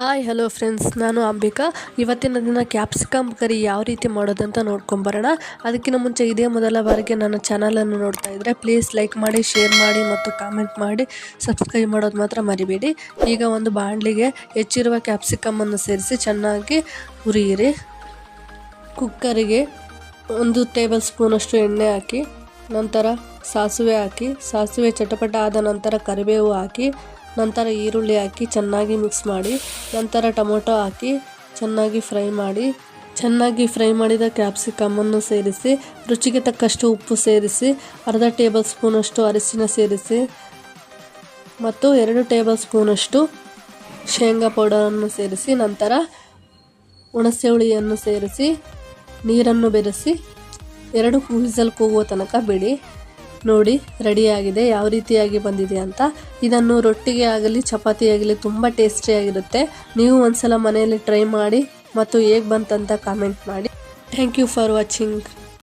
Hi hello friends ನಾನು ಅಂಬಿಕಾ. ಇವತ್ತಿನ ದಿನ ಕ್ಯಾಪ್ಸಿಕಮ್ ಕರಿ ಯಾವ ರೀತಿ ಮಾಡೋದಂತ ನೋಡ್ಕೊಂಬರೋಣ ಅದಕ್ಕಿಂತ ಮುಂಚೆ ಇದೇ ಮೊದಲ ಬಾರಿಗೆ ನನ್ನ ಚಾನಲನ್ನು ನೋಡ್ತಾ ಇದ್ದರೆ ಪ್ಲೀಸ್ ಲೈಕ್ ಮಾಡಿ ಶೇರ್ ಮಾಡಿ ಮತ್ತು ಕಾಮೆಂಟ್ ಮಾಡಿ. ಸಬ್ಸ್ಕ್ರೈಬ್ ಮಾಡೋದು ಮಾತ್ರ ಮರಿಬೇಡಿ. ಈಗ ಒಂದು ಬಾಣಲಿಗೆ ಹೆಚ್ಚಿರುವ ಕ್ಯಾಪ್ಸಿಕಮ್ಮನ್ನು ಸೇರಿಸಿ ಚೆನ್ನಾಗಿ ಹುರಿಯಿರಿ. ಕುಕ್ಕರಿಗೆ ಒಂದು ಟೇಬಲ್ ಸ್ಪೂನಷ್ಟು ಎಣ್ಣೆ ಹಾಕಿ, ನಂತರ ಸಾಸಿವೆ ಹಾಕಿ, ಸಾಸಿವೆ ಚಟಪಟ ಆದ ನಂತರ ಕರಿಬೇವು ಹಾಕಿ ನಂತರ ಈರುಳ್ಳಿ ಹಾಕಿ ಚೆನ್ನಾಗಿ ಮಿಕ್ಸ್ ಮಾಡಿ, ನಂತರ ಟೊಮೊಟೊ ಹಾಕಿ ಚೆನ್ನಾಗಿ ಫ್ರೈ ಮಾಡಿ, ಚೆನ್ನಾಗಿ ಫ್ರೈ ಮಾಡಿದ ಕ್ಯಾಪ್ಸಿಕಮನ್ನು ಸೇರಿಸಿ, ರುಚಿಗೆ ತಕ್ಕಷ್ಟು ಉಪ್ಪು ಸೇರಿಸಿ, ಅರ್ಧ ಟೇಬಲ್ ಸ್ಪೂನಷ್ಟು ಅರಿಶಿನ ಸೇರಿಸಿ, ಮತ್ತು ಎರಡು ಟೇಬಲ್ ಸ್ಪೂನಷ್ಟು ಶೇಂಗಾ ಪೌಡರನ್ನು ಸೇರಿಸಿ, ನಂತರ ಹುಣಸೆ ಹುಳಿಯನ್ನು ಸೇರಿಸಿ, ನೀರನ್ನು ಬೆರೆಸಿ, ಎರಡು ವಿಸಲ್ ಕೂಗುವ ತನಕ ಬಿಡಿ. ನೋಡಿ ರೆಡಿಯಾಗಿದೆ ಯಾವ ರೀತಿಯಾಗಿ ಬಂದಿದೆ ಅಂತ. ಇದನ್ನು ರೊಟ್ಟಿಗೆ ಆಗಲಿ, ಚಪಾತಿ ಆಗಲಿ ತುಂಬ ಟೇಸ್ಟಿಯಾಗಿರುತ್ತೆ ನೀವು ಒಂದ್ಸಲ ಮನೆಯಲ್ಲಿ ಟ್ರೈ ಮಾಡಿ ಮತ್ತು ಹೇಗೆ ಬಂತಂತ ಕಾಮೆಂಟ್ ಮಾಡಿ. Thank you for watching